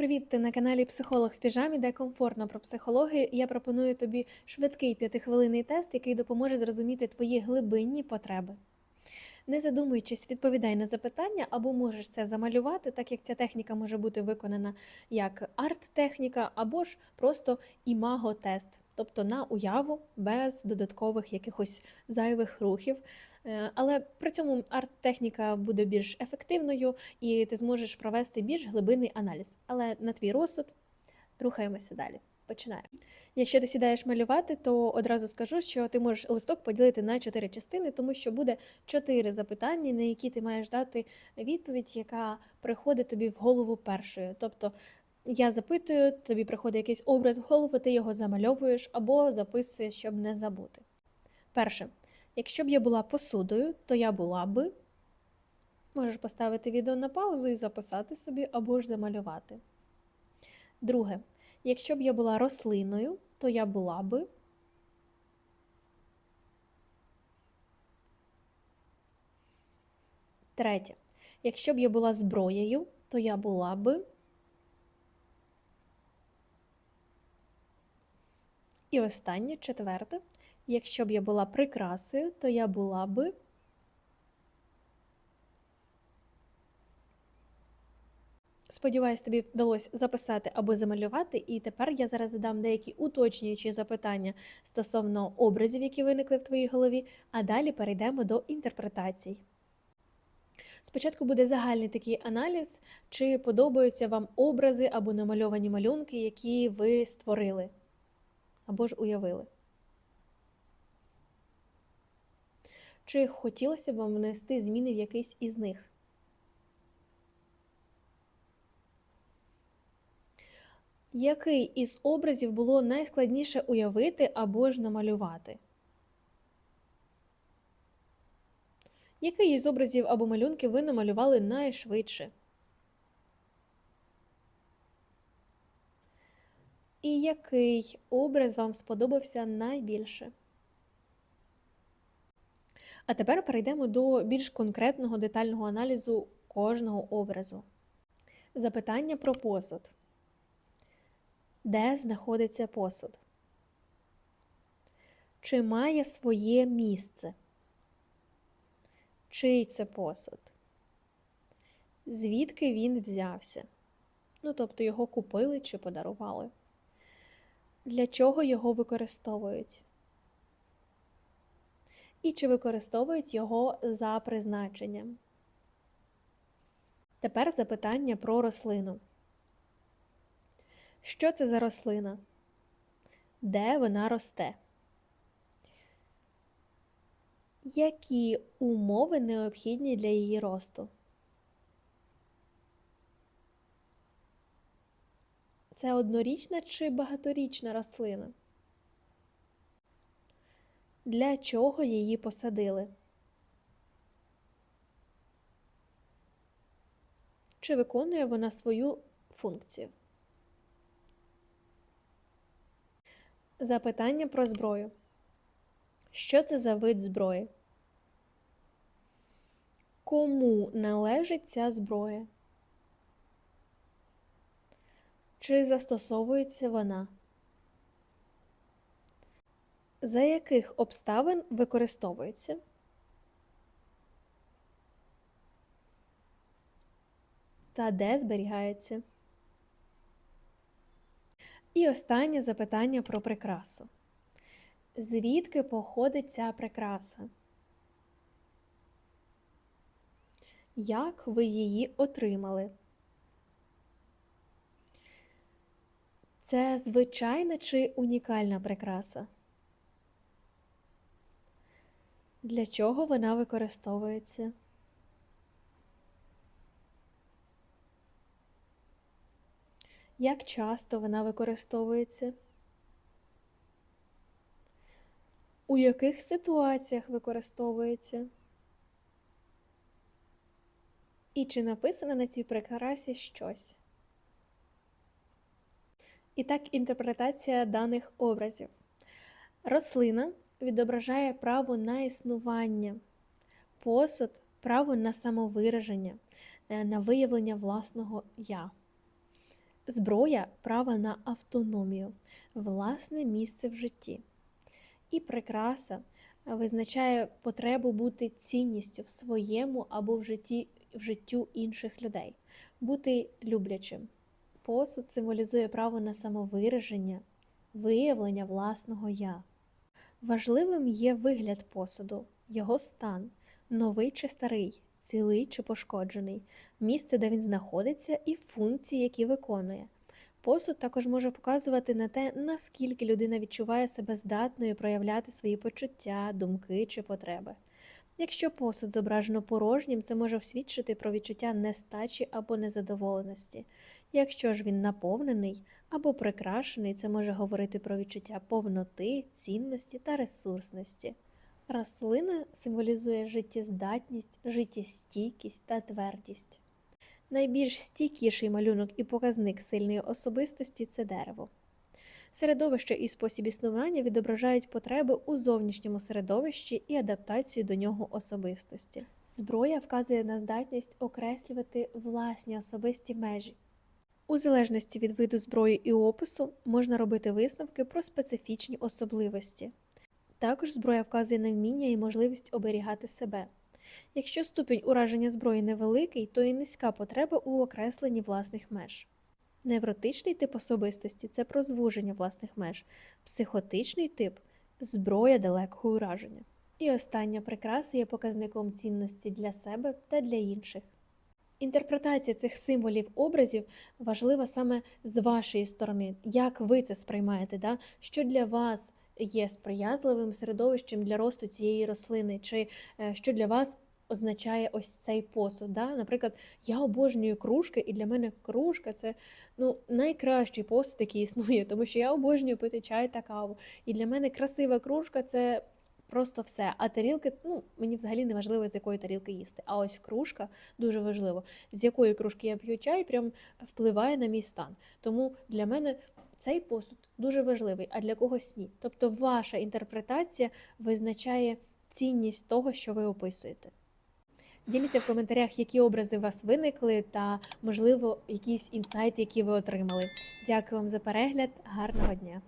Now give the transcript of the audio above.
Привіт! Ти на каналі Психолог в піжамі, де комфортно про психологію. Я пропоную тобі швидкий п'ятихвилинний тест, який допоможе зрозуміти твої глибинні потреби. Не задумуючись, відповідай на запитання, або можеш це замалювати, так як ця техніка може бути виконана як арт-техніка, або ж просто імаго-тест, тобто на уяву без додаткових якихось зайвих рухів. Е, Але при цьому арт-техніка буде більш ефективною і ти зможеш провести більш глибинний аналіз. Але на твій розсуд рухаємося далі. Починаємо. Якщо ти сідаєш малювати, то одразу скажу, що ти можеш листок поділити на чотири частини, тому що буде чотири запитання, на які ти маєш дати відповідь, яка приходить тобі в голову першою. Тобто я запитую, тобі приходить якийсь образ в голову, ти його замальовуєш або записуєш, щоб не забути. Перше, якщо б я була посудою, то я була би. Можеш поставити відео на паузу і записати собі або ж замалювати. Друге, якщо б я була рослиною, то я була би. Третє. Якщо б я була зброєю, то я була би. І останнє, четверте. Якщо б я була прикрасою, то я була би. Сподіваюсь, тобі вдалося записати або замалювати, і тепер я зараз задам деякі уточнюючі запитання стосовно образів, які виникли в твоїй голові, а далі перейдемо до інтерпретацій. Спочатку буде загальний такий аналіз, чи подобаються вам образи або намальовані малюнки, які ви створили або ж уявили. Чи хотілося б вам внести зміни в якийсь із них? Який із образів було найскладніше уявити або ж намалювати? Який із образів або малюнків ви намалювали найшвидше? І який образ вам сподобався найбільше? А тепер перейдемо до більш конкретного детального аналізу кожного образу. Запитання про посуд. Де знаходиться посуд? Чи має своє місце? Чий це посуд? Звідки він взявся? Ну, тобто його купили чи подарували? Для чого його використовують? І чи використовують його за призначенням? Тепер запитання про рослину. Що це за рослина? Де вона росте? Які умови необхідні для її росту? Це однорічна чи багаторічна рослина? Для чого її посадили? Чи виконує вона свою функцію? Запитання про зброю. Що це за вид зброї? Кому належить ця зброя? Чи застосовується вона? За яких обставин використовується? Та де зберігається? І останнє запитання про прикрасу. Звідки походить ця прикраса? Як ви її отримали? Це звичайна чи унікальна прикраса? Для чого вона використовується? Як часто вона використовується? У яких ситуаціях використовується? І чи написано на цій прикрасі щось? І так, інтерпретація даних образів. Рослина відображає право на існування, посуд право на самовираження, е, на виявлення власного я. Зброя право на автономію, власне місце в житті. І прикраса визначає потребу бути цінністю в своєму або в житті в життю інших людей, бути люблячим. Посуд символізує право на самовираження, виявлення власного я. Важливим є вигляд посуду, його стан, новий чи старий, цілий чи пошкоджений, місце, де він знаходиться, і функції, які виконує. Посуд також може показувати на те, наскільки людина відчуває себе здатною проявляти свої почуття, думки чи потреби. Якщо посуд зображено порожнім, це може свідчити про відчуття нестачі або незадоволеності. Якщо ж він наповнений або прикрашений, це може говорити про відчуття повноти, цінності та ресурсності. Рослина символізує життєздатність, життєстійкість та твердість. Найбільш стійкіший малюнок і показник сильної особистості це дерево. Середовище і спосіб існування відображають потреби у зовнішньому середовищі і адаптацію до нього особистості. Зброя вказує на здатність окреслювати власні особисті межі. У залежності від виду зброї і опису можна робити висновки про специфічні особливості. Також зброя вказує на вміння і можливість оберігати себе. Якщо ступінь ураження зброї невеликий, то і низька потреба у окресленні власних меж. Невротичний тип особистості це про звуження власних меж, психотичний тип зброя далекого ураження. І остання прикраса є показником цінності для себе та для інших. Інтерпретація цих символів образів важлива саме з вашої сторони, як ви це сприймаєте, да? що для вас є сприятливим середовищем для росту цієї рослини, чи е, що для вас означає ось цей посуд. Да? Наприклад, я обожнюю кружки, і для мене кружка це ну, найкращий посуд, який існує, тому що я обожнюю пити чай та каву. І для мене красива кружка це. Просто все. А тарілки, ну мені взагалі не важливо, з якої тарілки їсти. А ось кружка дуже важливо, з якої кружки я п'ю чай, прям впливає на мій стан. Тому для мене цей посуд дуже важливий, а для когось ні. Тобто, ваша інтерпретація визначає цінність того, що ви описуєте. Діліться в коментарях, які образи у вас виникли, та, можливо, якісь інсайти, які ви отримали. Дякую вам за перегляд, гарного дня!